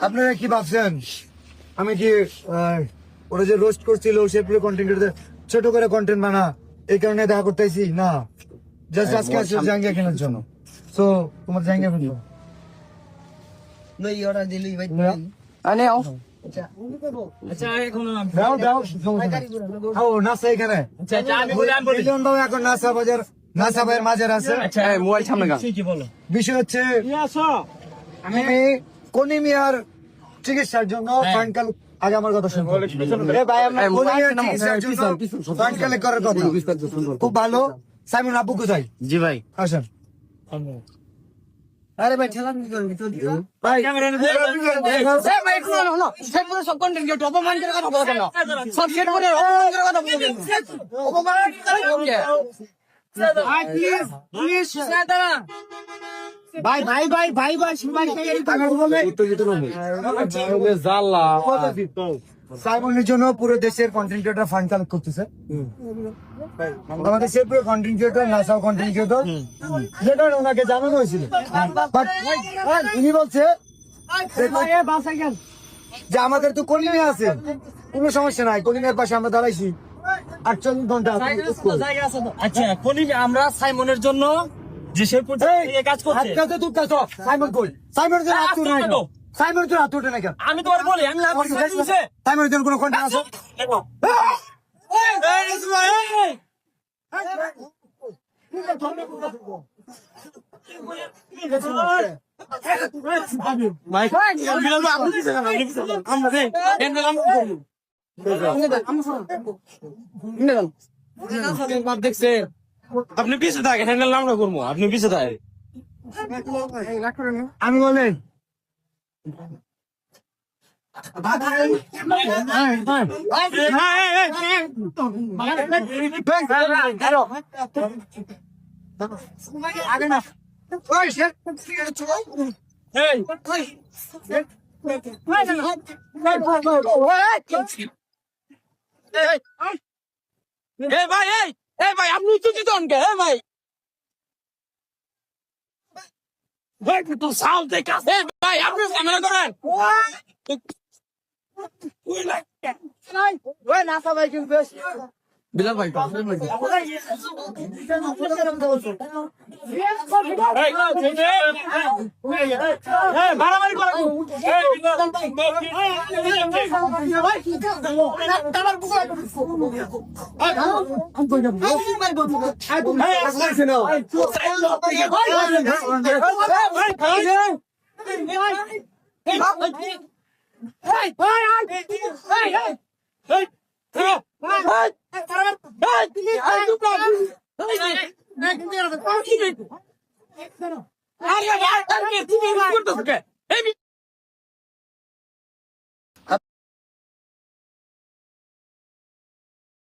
আপনারা কি ভাবছেন? আমি কি ওরা যে রোস্ট করছিল সে কন্টেন্ট ছোট করে কন্টেন্ট বানা এই কারণে দেখা করতেছি না। জাস্ট আজকে আসছে জাঙ্গিয়া কেনার জন্য। তো তোমার জাঙ্গিয়া কিনবো আচ্ছা। আচ্ছা আচ্ছা, আচ্ছা বিষয় হচ্ছে আমি কনিমিয়ার চিকিৎসার জন্য ফাইনকাল আগে আমার কথা শুনব এ ভাই আমরা কনিমিয়ার চিকিৎসার জন্য ফাইনকালে করার কথা। খুব ভালো। সাইমন আব্বু কোথায়? জি ভাই। আসেন। আরে ভাই কি করবি? তো ভাই এই ভাই একটু হলো হলো সেট করে সব কন্টেন্ট অপমান করে কথা সব সেট করে অপমান করে কথা বলো অপমান করে কথা বলো কেন? ভাই ভাই ভাই ভাই ভাই সবাই সাইমনের জন্য পুরো দেশের কন্টেন্ট ক্রিয়েটর ফান্ড কালেক্ট করতেছে আমাদের সে পুরো কন্টেন্ট ক্রিয়েটর নাসাও কন্টেন্ট ক্রিয়েটর যেটা ওনাকে জানানো হয়েছিল বাট উনি বলছে যে আমাদের তো কলিমে আছে কোনো সমস্যা নাই কলিমের পাশে আমরা দাঁড়াইছি আটচল্লিশ ঘণ্টা আচ্ছা কলি আমরা সাইমনের জন্য যে সে এই কাজ করছে হাতটাতে তুলতেছ সাইমন কই সাইমনের জন্য হাত তুলে না কেন? সাইমনের জন্য হাত তুলে না কেন আমি তোমার বলি আমি না বলছি সাইমনের জন্য কোনো আছে আপনি পিছিয়ে থাকেন হ্যান্ডেল আমরা করব আপনি পিছিয়ে থাকেন আমি বলে এই ভাই এই এই ভাই আপনি উত্তেজিত হন কে এই ভাই। ভাই তো সাউন্ড দেখা এই ভাই আপনি ক্যামেরা করেন। বিলাল ভাই মারামারি করা এই